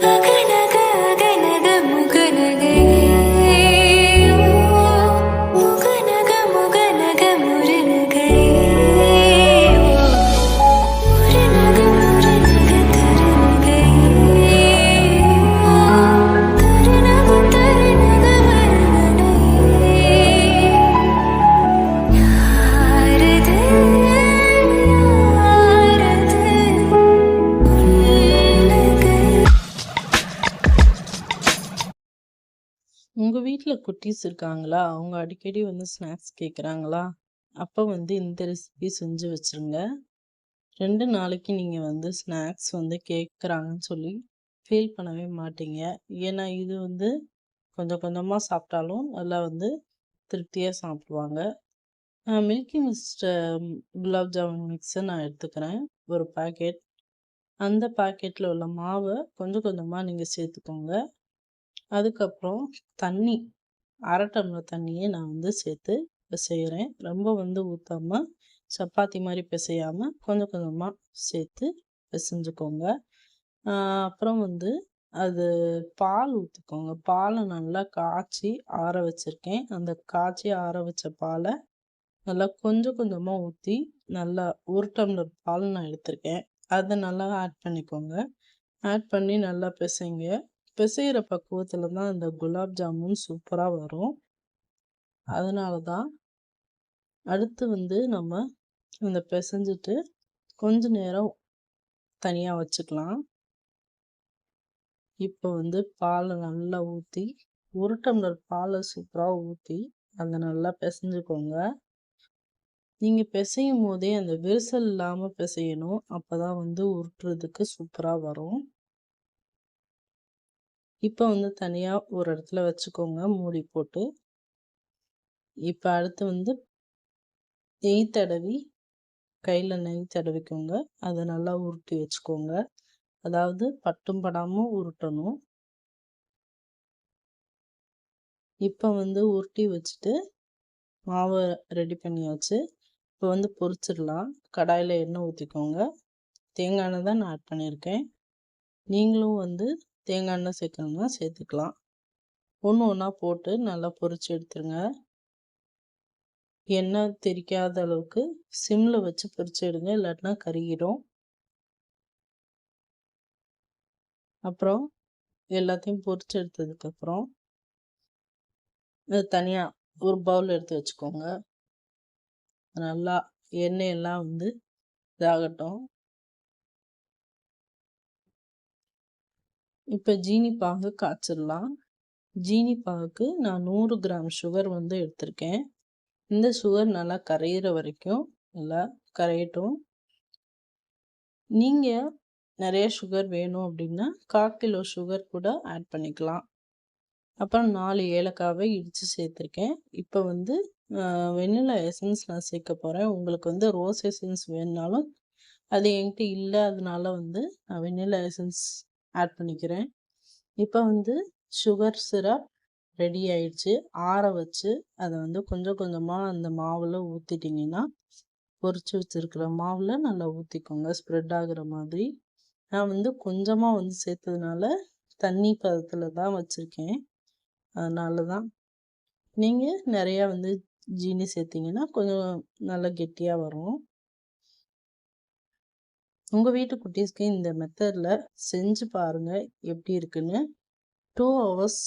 Bagaimana உங்கள் வீட்டில் குட்டீஸ் இருக்காங்களா? அவங்க அடிக்கடி வந்து ஸ்நாக்ஸ் கேட்குறாங்களா அப்போ வந்து இந்த ரெசிபி செஞ்சு வச்சுருங்க. ரெண்டு நாளைக்கு நீங்கள் வந்து ஸ்நாக்ஸ் வந்து கேட்குறாங்கன்னு சொல்லி ஃபீல் பண்ணவே மாட்டீங்க. ஏன்னா இது வந்து கொஞ்சம் கொஞ்சமாக சாப்பிட்டாலும் நல்லா வந்து திருப்தியாக சாப்பிடுவாங்க. மில்கி மிஸ்டர் குலாப் ஜாமுன் மிக்ஸை நான் எடுத்துக்கிறேன். ஒரு பாக்கெட் அந்த பாக்கெட்டில் உள்ள மாவை கொஞ்சம் கொஞ்சமாக நீங்கள் சேர்த்துக்கோங்க. அதுக்கப்புறம் தண்ணி அரை டம்ளர் தண்ணியை நான் வந்து சேர்த்து பிசைகிறேன் ரொம்ப வந்து ஊற்றாம சப்பாத்தி மாதிரி பிசையாமல் கொஞ்சம் கொஞ்சமாக சேர்த்து பிசைஞ்சுக்கோங்க. அப்புறம் வந்து அது பால் ஊற்றிக்கோங்க பாலை நல்லா காய்ச்சி ஆற வச்சுருக்கேன். அந்த காய்ச்சி ஆற வச்ச பாலை நல்லா கொஞ்சம் கொஞ்சமாக ஊற்றி நல்லா ஒரு டம்ளர் பால் நான் எடுத்திருக்கேன். அதை நல்லா ஆட் பண்ணிக்கோங்க. ஆட் பண்ணி நல்லா பிசைங்க. பிசைகிற பக்குவத்தில் தான் இந்த குலாப் ஜாமுன் சூப்பராக வரும். அதனால தான் அடுத்து வந்து நம்ம இந்த பிசைஞ்சிட்டு கொஞ்ச நேரம் தனியாக வச்சுக்கலாம். இப்போ வந்து பாலை நல்லா ஊற்றி ஒரு டம்ளர் பாலை சூப்பராக ஊற்றி அதை நல்லா பிசைஞ்சுக்கோங்க. நீங்கள் பிசையும் போதே அந்த விரிசல் இல்லாமல் பிசையணும். அப்போ தான் வந்து உருட்டுறதுக்கு சூப்பராக வரும். இப்போ வந்து தனியாக ஒரு இடத்துல வச்சுக்கோங்க. மூடி போட்டு. இப்போ அடுத்து வந்து நெய் தடவி கையில் நெய் தடவிக்கோங்க. அதை நல்லா உருட்டி வச்சுக்கோங்க. அதாவது பட்டும் படாமல் உருட்டணும். இப்போ வந்து உருட்டி வச்சுட்டு மாவை ரெடி பண்ணியாச்சு. இப்போ வந்து பொரிச்சிடலாம். கடாயில் எண்ணெய் ஊற்றிக்கோங்க தேங்காய் எண்ணெய் தான் நான் ஆட் பண்ணியிருக்கேன். நீங்களும் வந்து தேங்காய் எண்ணெய் சேர்க்கணும்னா சேர்த்துக்கலாம். ஒன்று ஒன்றா போட்டு நல்லா பொரிச்சு எடுத்துருங்க. எண்ணெய் தெரிக்காத அளவுக்கு சிம்மில் வச்சு பொரிச்சு எடுங்க இல்லாட்டினா கருகிடும். அப்புறம் எல்லாத்தையும் பொரிச்சு எடுத்ததுக்கப்புறம் தனியாக ஒரு பவுல் எடுத்து வச்சுக்கோங்க. நல்லா எண்ணெய் எல்லாம் வந்து இதாகட்டும். இப்போ ஜீனி பாகு காய்ச்சிடலாம். ஜீனி பாகுக்கு நான் நூறு கிராம் சுகர் வந்து எடுத்திருக்கேன். இந்த சுகர் நல்லா கரையிற வரைக்கும் நல்லா கரையட்டும். நீங்கள் நிறைய சுகர் வேணும் அப்படின்னா கால் கிலோ சுகர் கூட ஆட் பண்ணிக்கலாம். அப்புறம் நாலு ஏலக்காவை இடித்து சேர்த்துருக்கேன். இப்போ வந்து வெண்ணிலா எசன்ஸ் நான் சேர்க்க போகிறேன் உங்களுக்கு வந்து ரோஸ் எசன்ஸ் வேணுனாலும் அது என்கிட்ட இல்லை அதனால வந்து நான் வெண்ணிலா எசன்ஸ் ஆட் பண்ணிக்கிறேன். இப்போ வந்து சுகர் சிரப் ரெடி ஆயிடுச்சு. ஆற வச்சு அதை வந்து கொஞ்சம் கொஞ்சமாக அந்த மாவில் ஊற்றிட்டிங்கன்னா பொறிச்சு வச்சுருக்கிற மாவில் நல்லா ஊற்றிக்கோங்க ஸ்ப்ரெட் ஆகுற மாதிரி. நான் வந்து கொஞ்சமாக வந்து சேர்த்ததுனால தண்ணி பதத்தில் தான் வச்சுருக்கேன். அதனால தான். நீங்கள் நிறையா வந்து ஜீனி சேர்த்திங்கன்னா கொஞ்சம் நல்லா கெட்டியாக வரும். உங்கள் வீட்டு குட்டீஸ்க்கு இந்த மெத்தடில் செஞ்சு பாருங்கள் எப்படி இருக்குன்னு. டூ ஹவர்ஸ்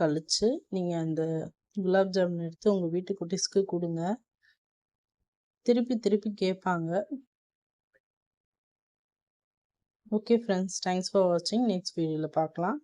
கழித்து நீங்கள் அந்த குலாப் ஜாமுன் எடுத்து உங்கள் வீட்டு குட்டீஸ்க்கு கொடுங்க. திருப்பி திருப்பி கேட்பாங்க. ஓகே ஃப்ரெண்ட்ஸ் தேங்க்ஸ் ஃபார் வாட்சிங் நெக்ஸ்ட் வீடியோவில் பார்க்கலாம்.